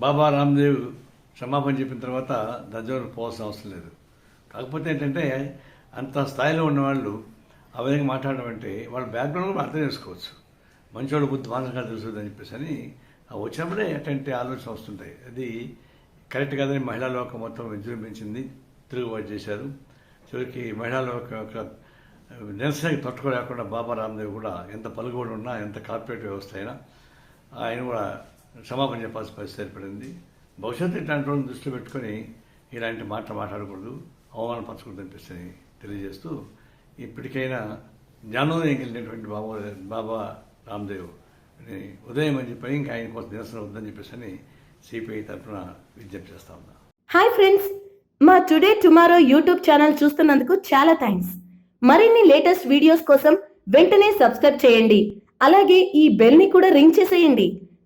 బాబా రామ్దేవ్ క్షమాపణ చెప్పిన తర్వాత దర్జోలకు పోవాల్సిన అవసరం లేదు. కాకపోతే ఏంటంటే అంత స్థాయిలో ఉన్నవాళ్ళు ఆ విధంగా మాట్లాడడం అంటే వాళ్ళ బ్యాక్గ్రౌండ్ కూడా అర్థం చేసుకోవచ్చు. మంచోళ్ళు బుద్ధి మానసికంగా తెలుసుదని చెప్పేసి అని ఆ వచ్చినప్పుడే అటువంటి ఆలోచన వస్తుంటాయి. అది కరెక్ట్ కాదని మహిళా లోకం మొత్తం విజృంభించింది తిరుగుబాటు చేశారు. చివరికి మహిళా లోకం యొక్క నిరసనకి తట్టుకోలేకుండా బాబా రామ్దేవ్ కూడా ఎంత పలుకుబడి ఉన్నా ఎంత కార్పొరేట్ వ్యవస్థ అయినా ఆయన కూడా క్షమాపణ చెప్పాల్సిన పరిస్థితి ఏర్పడింది. భవిష్యత్తు ఇట్లాంటి రోజులు దృష్టిలో పెట్టుకొని ఇలాంటి మాట మాట్లాడకూడదు అవమానపరచకూడదు అనిపిస్తుంది తెలియజేస్తూ ఇప్పటికైనా జ్ఞానోదయం కలిగినటువంటి బాబా బాబా రామ్దేవ్ ఉదయం అని చెప్పి ఇంకా ఆయన కోసం నిరసన వద్దని చెప్పేసి సిపిఐ తరఫున విజ్ఞప్తి చేస్తా ఉన్నా. హాయ్ ఫ్రెండ్స్ మా టుడే టుమారో యూట్యూబ్ ఛానల్ చూస్తున్నందుకు చాలా థ్యాంక్స్. మరిన్ని లేటెస్ట్ వీడియోస్ కోసం వెంటనే సబ్స్క్రైబ్ చేయండి. అలాగే ఈ బెల్ని కూడా రింగ్ చేసేయండి.